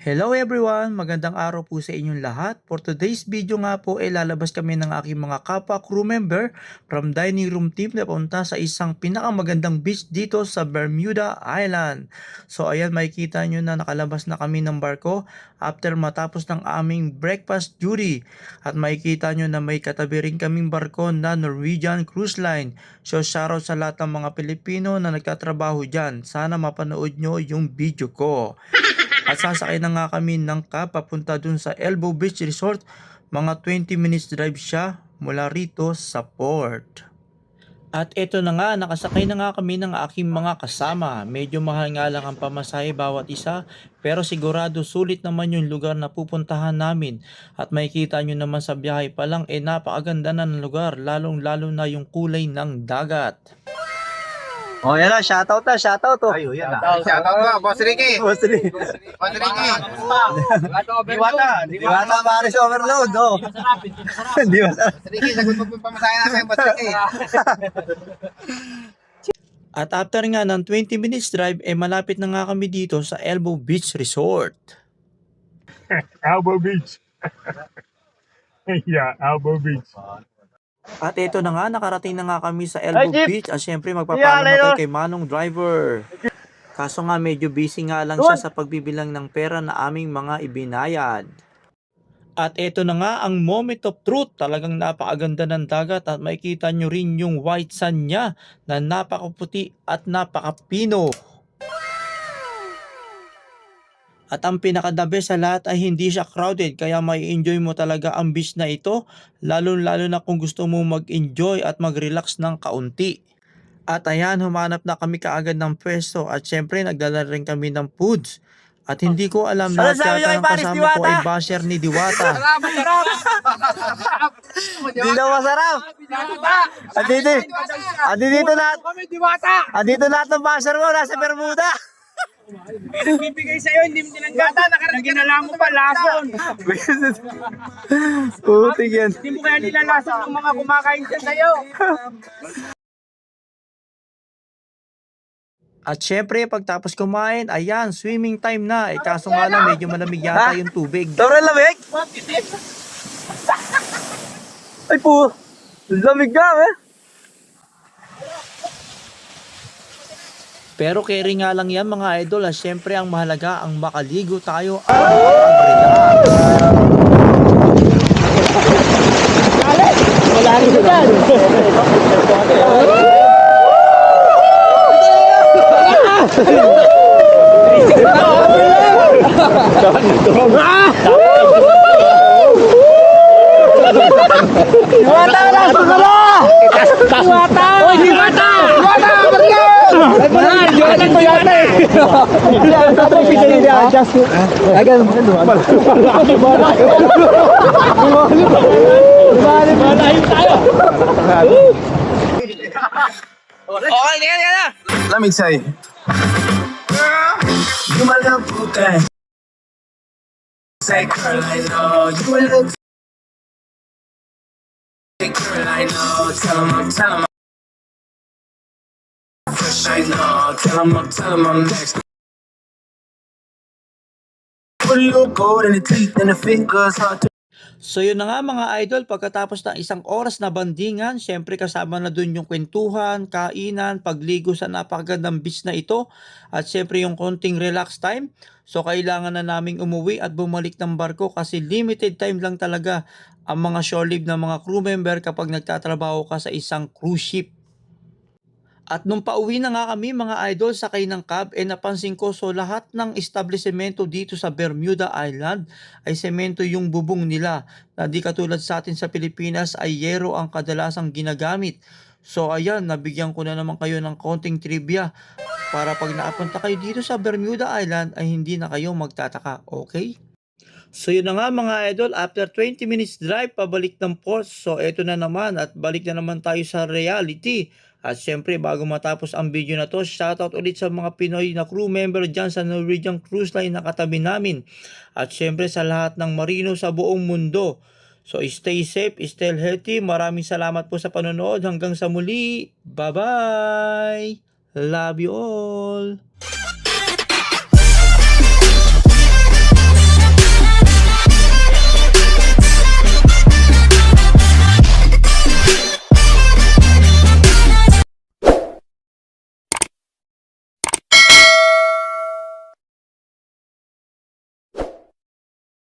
Hello everyone! Magandang araw po sa inyong lahat. For today's video nga po ay lalabas kami ng aking mga kapwa crew member from dining room team na punta sa isang pinakamagandang beach dito sa Bermuda Island. So ayan makikita nyo na nakalabas na kami ng barko after matapos ng aming breakfast duty. At makikita nyo na may katabi rin kaming barko na Norwegian Cruise Line. So shoutout sa lahat ng mga Pilipino na nagtatrabaho dyan. Sana mapanood nyo yung video ko. At sasakay na nga kami ng cab papunta dun sa Elbow Beach Resort. Mga 20 minutes drive siya mula rito sa port. At eto na nga, nakasakay na nga kami ng aking mga kasama. Medyo mahal nga lang ang pamasahe bawat isa, pero sigurado sulit naman yung lugar na pupuntahan namin. At makikita nyo naman sa biyahe pa lang, eh napakaganda na ng lugar, lalong lalo na yung kulay ng dagat. Oh, yan na, shoutout na, shoutout to. Ayo, yan na. Shoutout mo, Boss Ricky. Boss Lee. Boss Ricky. Diwata, Diwata Paris Overload, oh. Di ba? Boss Ricky, sagot mo po yung pamasahe natin, Boss Ricky. At after nga ng 20 minutes drive, eh malapit na nga kami dito sa Elbow Beach Resort. Elbow Beach. yeah, Elbow Beach. At ito na nga, nakarating na nga kami sa Elbow Beach at syempre magpapaalam na tayo kay Manong Driver. Kaso nga medyo busy nga lang siya sa pagbibilang ng pera na aming mga ibinayad. At ito na nga ang moment of truth. Talagang napakaganda ng dagat at makikita nyo rin yung white sun niya na napakaputi at napakapino. At ang pinakadabe sa lahat ay hindi siya crowded kaya may enjoy mo talaga ang beach na ito lalo lalo na kung gusto mo mag-enjoy at mag-relax ng kaunti. At ayan, humanap na kami kaagad ng pwesto at syempre nagdala rin kami ng foods. At hindi ko alam na yata ang kasama ko Diwata? ay basher ni Diwata. Hindi daw masarap. Andito, andito lahat. Kami, Diwata. Andito lahat ng basher mo, nasa Bermuda. Bibigay sa'yo, hindi mo tinanggap. Nang ginala mo pa, lason. Putik yan. Hindi mo kaya nilalason ng mga kumakain dyan sa'yo. At syempre pagtapos kumain, ayan, swimming time na. Eh kaso nga lang medyo malamig yata yung tubig. Sobrang lamig. Ay po, lamig nga eh. Pero carry nga lang yan mga idol at syempre ang mahalaga ang makaligo tayo at mag-relax. Diwata na, sukala! Diwata! Oy, Diwata! Marian, Diwata to yata eh. Yan, tatry kita ni dia just. Agan, Okay, tingnan, tingnan na. Let me tell you. You my little boo thing. Say girl, I know you a little. Say girl, I know. Tell 'em I'm, tell 'em I'm. Fresh, I know. Tell 'em I'm, tell 'em I'm next. So yun na nga mga idol, pagkatapos ng isang oras na bandingan, syempre kasama na dun yung kwentuhan, kainan, pagligo sa napakagandang beach na ito, at syempre yung konting relax time. So kailangan na naming umuwi at bumalik ng barko kasi limited time lang talaga ang mga shore leave ng mga crew member kapag nagtatrabaho ka sa isang cruise ship. At nung pauwi na nga kami mga idol sakay ng cab, eh napansin ko so lahat ng establishmento dito sa Bermuda Island ay semento yung bubong nila na di katulad sa atin sa Pilipinas ay yero ang kadalasang ginagamit. So ayan, nabigyan ko na naman kayo ng konting trivia para pag nakapunta kayo dito sa Bermuda Island ay hindi na kayo magtataka, okay? So yun na nga mga idol, after 20 minutes drive pabalik ng port, so eto na naman at balik na naman tayo sa reality. At syempre bago matapos ang video na to, shoutout ulit sa mga Pinoy na crew member dyan sa Norwegian Cruise Line na katabi namin. At syempre sa lahat ng marino sa buong mundo. So stay safe, stay healthy. Maraming salamat po sa panonood. Hanggang sa muli. Bye-bye. Love you all.